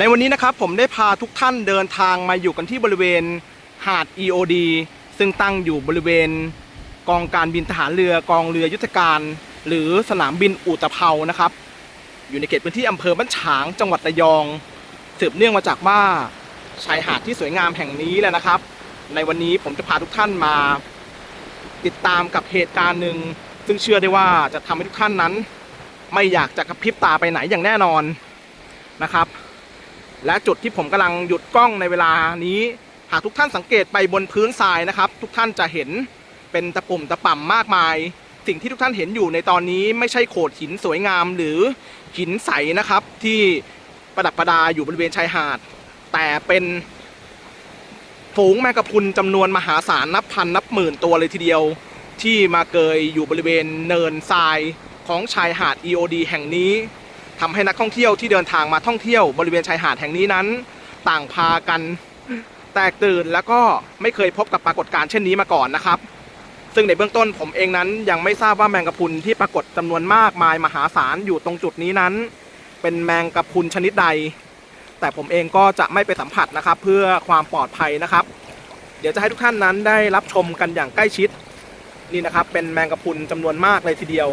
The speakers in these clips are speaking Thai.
ในวันนี้นะครับผมได้พาทุกท่านเดินทางมาอยู่กันที่บริเวณหาด EOD ซึ่งตั้งอยู่บริเวณกองการบินทหารเรือกองเรือยุทธการ หรือสนามบินอุตภเปานะครับ อยู่ในเขตพื้นที่อำเภอบ้านฉางจังหวัดระยอง สืบเนื่องมาจากว่าชายหาดที่สวยงามแห่งนี้แหละนะครับ ในวันนี้ผมจะพาทุกท่านมา ติดตามกับเหตุการณ์หนึ่งซึ่งเชื่อได้ว่าจะทำให้ทุกท่านนั้น ไม่อยากจะกระพริบตาไปไหนอย่างแน่นอนนะครับ และจุดที่ผมกำลังหยุดกล้องในเวลานี้ หากทุกท่านสังเกตไปบนพื้นทรายนะครับ ทุกท่านจะเห็นเป็นตะปุ่มตะป่ำมากมาย สิ่งที่ทุกท่านเห็นอยู่ในตอนนี้ไม่ใช่โขดหินสวยงามหรือหินใสนะครับ ที่ประดับประดาอยู่บริเวณชายหาด แต่เป็นฝูงแมงกะพรุนจำนวนมหาศาลนับพันนับหมื่นตัวเลยทีเดียว ที่มาเกยอยู่บริเวณเนินทรายของชายหาด EOD แห่งนี้ ทำให้นักท่องเที่ยวที่เดินทางมาท่องเที่ยวบริเวณชายหาดแห่งนี้นั้น ต่างพากันแตกตื่นแล้วก็ไม่เคยพบกับปรากฏการณ์เช่นนี้มาก่อนนะครับ ซึ่งในเบื้องต้นผมเองนั้นยังไม่ทราบว่าแมงกะพรุนที่ปรากฏจำนวนมากมายมหาศาลอยู่ตรงจุดนี้นั้น เป็นแมงกะพรุนชนิดใด แต่ผมเองก็จะไม่ไปสัมผัสนะครับ เพื่อความปลอดภัยนะครับ เดี๋ยวจะให้ทุกท่านนั้นได้รับชมกันอย่างใกล้ชิดนี่นะครับเป็นแมงกะพรุนจำนวนมากเลยทีเดียว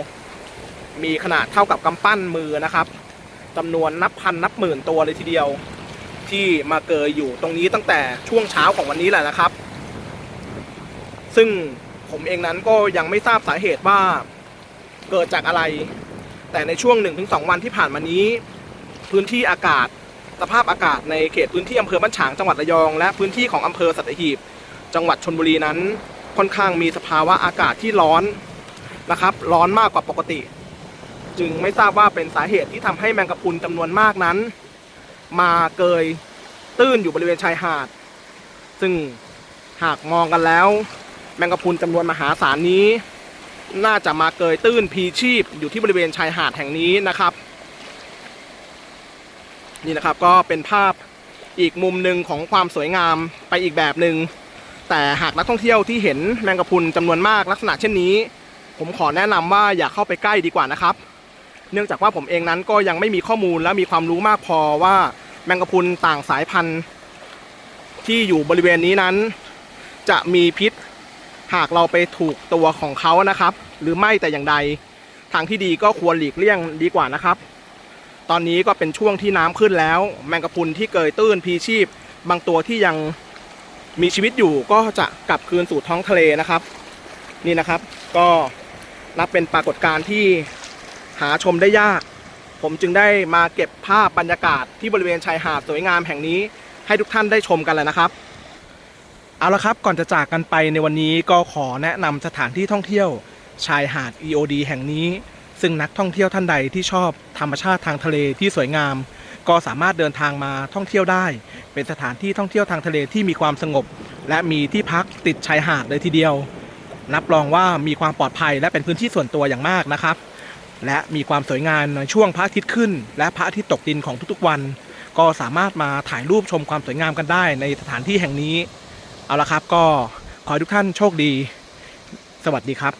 มีขนาดเท่ากับกำปั้นมือนะครับ จำนวนนับพันนับหมื่นตัวเลยทีเดียว ที่มาเกยอยู่ตรงนี้ตั้งแต่ช่วงเช้าของวันนี้แหละนะครับ ซึ่งผมเองนั้นก็ยังไม่ทราบสาเหตุว่าเกิดจากอะไร แต่ในช่วง 1-2 วันที่ผ่านมานี้ พื้นที่อากาศสภาพอากาศในเขตพื้นที่อำเภอบ้านฉางจังหวัดระยอง และพื้นที่ของอำเภอสัตหีบ จังหวัดชนบุรีนั้น ค่อนข้างมีสภาวะอากาศที่ร้อนนะครับ ร้อนมากกว่าปกติ จึงไม่ทราบว่าเป็นสาเหตุที่ทำให้แมงกะพรุนจำนวนมากนั้น มาเกยตื้นอยู่บริเวณชายหาด ซึ่งหากมองกันแล้ว แมงกะพรุนจำนวนมหาศาลนี้ น่าจะมาเกยตื้นพีชีพอยู่ที่บริเวณชายหาดแห่งนี้นะครับ นี่นะครับก็เป็นภาพอีกมุมหนึ่งของความสวยงามไปอีกแบบหนึ่งแต่หากนักท่องเที่ยวที่เห็นแมงกะพรุนจำนวนมากลักษณะเช่นนี้ ผมขอแนะนำว่าอย่าเข้าไปใกล้ดีกว่านะครับ เนื่องจากว่าผมเองนั้นก็ยังไม่มีข้อมูลและมีความรู้มากพอว่าแมงกะพรุนต่างสายพันธุ์ ที่อยู่บริเวณนี้นั้น จะมีพิษหากเราไปถูกตัวของเขานะครับ หรือไม่แต่อย่างใดทางที่ดีก็ควรหลีกเลี่ยงดีกว่านะครับ ตอนนี้ก็เป็นช่วงที่น้ำขึ้นแล้ว แมงกะพรุนที่เกยตื้นพีชีพ บางตัวที่ยังมีชีวิตอยู่ก็จะกลับคืนสู่ท้องทะเลนะครับ นี่นะครับ ก็นับเป็นปรากฏการณ์ที่ หาชมได้ยาก ผมจึงได้มาเก็บภาพบรรยากาศที่บริเวณชายหาดสวยงามแห่งนี้ ให้ทุกท่านได้ชมกันแล้วนะครับ เอาละครับก่อนจะจากกันไปในวันนี้ก็ขอแนะนำสถานที่ท่องเที่ยว ชายหาด EOD แห่งนี้ ซึ่งนักท่องเที่ยวท่านใดที่ชอบธรรมชาติทางทะเลที่สวยงาม ก็สามารถเดินทางมาท่องเที่ยวได้ เป็นสถานที่ท่องเที่ยวทางทะเลที่มีความสงบ และมีที่พักติดชายหาดเลยทีเดียวรับรองว่ามีความปลอดภัยและเป็นพื้นที่ส่วนตัวอย่างมากนะครับ และมีความสวยงามในช่วงพระอาทิตย์ขึ้น และพระอาทิตย์ตกดินของทุกๆวัน ก็สามารถมาถ่ายรูปชมความสวยงามกันได้ในสถานที่แห่งนี้ เอาละครับก็ขอให้ทุกท่านโชคดี สวัสดีครับ